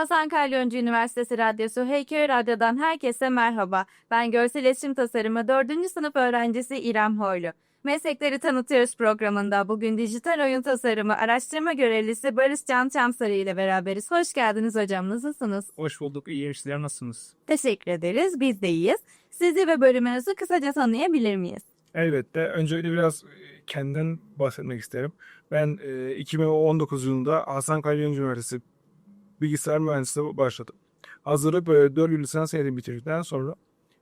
Hasan Kalyoncu Üniversitesi Radyosu Heyköy Radyo'dan herkese merhaba. Ben Görsel İletişim Tasarımı 4. sınıf öğrencisi İrem Hoylu. Meslekleri Tanıtıyoruz programında bugün dijital oyun tasarımı araştırma görevlisi Barış Can Çamsarı ile beraberiz. Hoş geldiniz hocam. Nasılsınız? Hoş bulduk. İyi sizler nasılsınız? Teşekkür ederiz. Biz de iyiyiz. Sizi ve bölümünüzü kısaca tanıyabilir miyiz? Elbette. Öncelikle biraz e, kendimden bahsetmek isterim. Ben e, 2019 yılında Hasan Kalyoncu Üniversitesi bilgisayar mühendisliği başladım. Hazırlık böyle 4 yıl lisans eğitimi bitirdikten sonra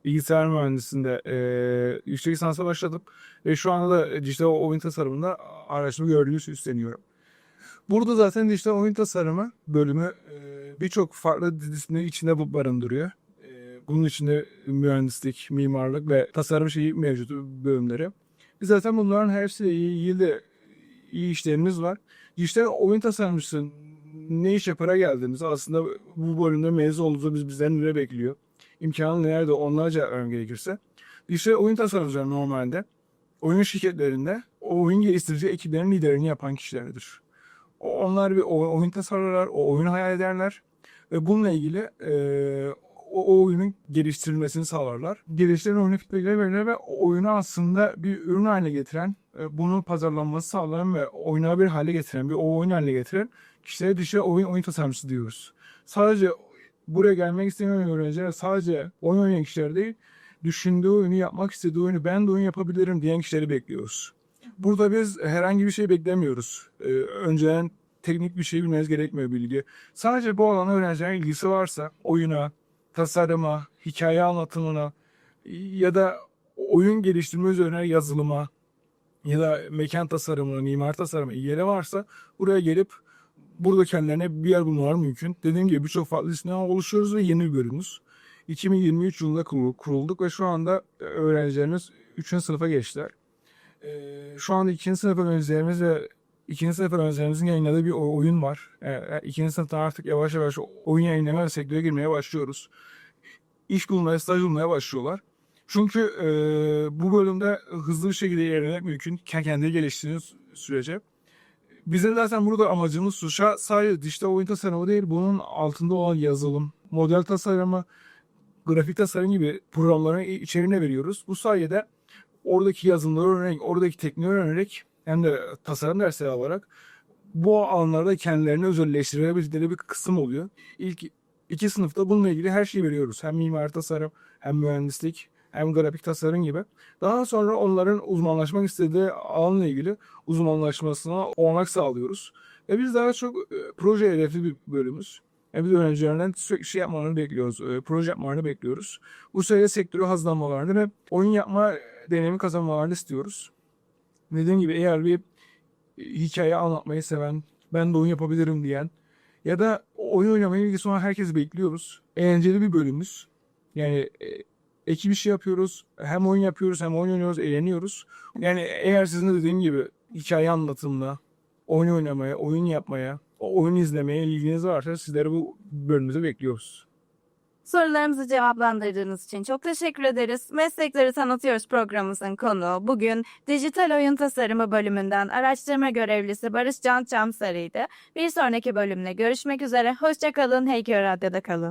bilgisayar mühendisliğinde e, yüksek lisansa başladım. Ve şu anda da dijital oyun tasarımında araştırma görevlisi üstleniyorum. Burada zaten dijital oyun tasarımı bölümü e, birçok farklı disiplini içinde barındırıyor. E, bunun içinde mühendislik, mimarlık ve tasarım şeyi mevcut bölümleri. Biz zaten bunların hepsiyle ilgili iyi işlerimiz var. İşte oyun tasarımcısı ne iş yapara geldiğimiz aslında bu bölümde mezun olduğumuzda biz bizden ne bekliyor? İmkanı nerede onlarca öğren gerekirse. İşte oyun tasarımcıları normalde oyun şirketlerinde o oyun geliştirici ekiplerin liderini yapan kişilerdir. O- Onlar bir oyun tasarlarlar, o oyunu hayal ederler ve bununla ilgili eee, o, o oyunun geliştirilmesini sağlarlar. Geliştirilen oyunu feedbackleri verirler ve oyunu aslında bir ürün haline getiren, e, bunun pazarlanması sağlayan ve oynanabilir hale getiren, bir o oyun haline getiren kişilere dışı oyun oyun tasarımcısı diyoruz. Sadece buraya gelmek isteyen öğrenciler sadece oyun oynayan kişiler değil, düşündüğü oyunu yapmak istediği oyunu ben de oyun yapabilirim diyen kişileri bekliyoruz. Burada biz herhangi bir şey beklemiyoruz. Ee, önceden teknik bir şey bilmeniz gerekmiyor bilgi. Sadece bu alana öğrencilerin ilgisi varsa oyuna, tasarıma, hikaye anlatımına ya da oyun geliştirme üzerine yazılıma ya da mekan tasarımına, mimar tasarımına ilgileri varsa buraya gelip burada kendilerine bir yer bulmaları mümkün. Dediğim gibi birçok farklı isimden oluşuyoruz ve yeni bir bölümümüz. 2023 yılında kurul- kurulduk ve şu anda e, öğrencilerimiz 3. sınıfa geçtiler. Ee, şu anda 2. sınıf öğrencilerimiz ve 2. sınıf öğrencilerimizin yayınladığı bir oyun var. Ee, 2. sınıfta artık yavaş yavaş oyun yayınlama sektöre girmeye başlıyoruz. İş bulmaya, staj bulmaya başlıyorlar. Çünkü e, bu bölümde hızlı bir şekilde ilerlemek mümkün. Kendi geliştiğiniz sürece. Bizim zaten burada amacımız şu. Sadece dijital oyun tasarımı değil, bunun altında olan yazılım, model tasarımı, grafik tasarım gibi programların içeriğine veriyoruz. Bu sayede oradaki yazılımları öğrenerek, oradaki tekniği öğrenerek hem de tasarım dersleri alarak bu alanlarda kendilerini özelleştirebildikleri bir kısım oluyor. İlk iki sınıfta bununla ilgili her şeyi veriyoruz. Hem mimari tasarım, hem mühendislik, hem grafik tasarım gibi. Daha sonra onların uzmanlaşmak istediği alanla ilgili uzmanlaşmasına olanak sağlıyoruz. Ve biz daha çok e, proje hedefli bir bölümüz. Yani biz öğrencilerden sürekli şey yapmalarını bekliyoruz. e, proje yapmalarını bekliyoruz. Bu sayede sektörü hazırlanmalarını ve oyun yapma deneyimi kazanmalarını istiyoruz. Dediğim gibi eğer bir e, hikaye anlatmayı seven, ben de oyun yapabilirim diyen ya da oyun oynamaya ilgisi olan herkesi bekliyoruz. Eğlenceli bir bölümümüz. Yani e, ekip işi yapıyoruz. Hem oyun yapıyoruz hem oyun oynuyoruz, eğleniyoruz. Yani eğer sizin de dediğim gibi hikaye anlatımına, oyun oynamaya, oyun yapmaya, oyun izlemeye ilginiz varsa sizleri bu bölümümüze bekliyoruz. Sorularımızı cevaplandırdığınız için çok teşekkür ederiz. Meslekleri Tanıtıyoruz programımızın konuğu bugün Dijital Oyun Tasarımı bölümünden araştırma görevlisi Barış Can Çamsarı'ydı. Bir sonraki bölümde görüşmek üzere. Hoşçakalın, Heyköy Radyo'da kalın.